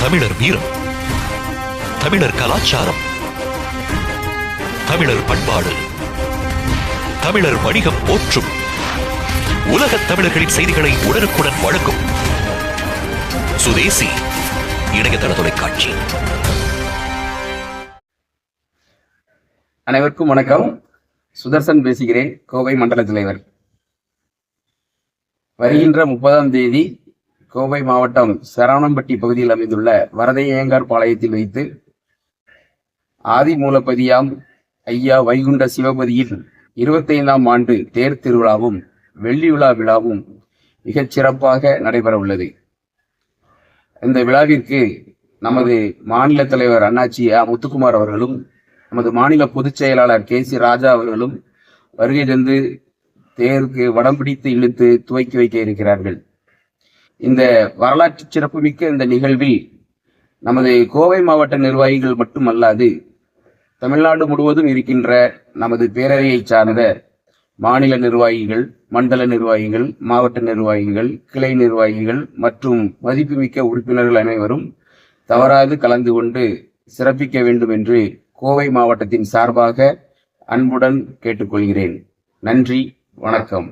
தமிழர் வீரம் தமிழர் கலாச்சாரம் தமிழர் பண்பாடு தமிழர் வணிகம் போற்றும் உலகத் தமிழர்களின் செய்திகளை உடனுக்குடன் வழங்கும் சுதேசி இணையதள தொலைக்காட்சி. அனைவருக்கும் வணக்கம். சுதர்சன் பேசுகிறேன் கோவை மண்டல தலைவர் வருகின்ற முப்பதாம் தேதி கோவை மாவட்டம் சரவணம்பட்டி பகுதியில் அமைந்துள்ள வரதையங்கார் பாளையத்தில் வைத்து ஆதி மூலப்பதியாம் ஐயா வைகுண்ட சிவபதியின் இருபத்தைந்தாம் ஆண்டு தேர் திருவிழாவும் வெள்ளி விழா விழாவும் மிகச் சிறப்பாக நடைபெற உள்ளது. இந்த விழாவிற்கு நமது மாநில தலைவர் அண்ணாச்சி ஆ. முத்துக்குமார் அவர்களும் நமது மாநில பொதுச் செயலாளர் கே. சி. ராஜா அவர்களும் வருகை தந்து தேருக்கு வடம் பிடித்து இழுத்து துவக்கி வைக்க இருக்கிறார்கள். இந்த வரலாற்று சிறப்புமிக்க இந்த நிகழ்வில் நமது கோவை மாவட்ட நிர்வாகிகள் மட்டுமல்லாது தமிழ்நாடு முழுவதும் இருக்கின்ற நமது பேரவையை சார்ந்த மாநில நிர்வாகிகள் மண்டல நிர்வாகிகள் மாவட்ட நிர்வாகிகள் கிளை நிர்வாகிகள் மற்றும் மதிப்புமிக்க உறுப்பினர்கள் அனைவரும் தவறாது கலந்து கொண்டு சிறப்பிக்க வேண்டும் என்று கோவை மாவட்டத்தின் சார்பாக அன்புடன் கேட்டுக்கொள்கிறேன். நன்றி வணக்கம்.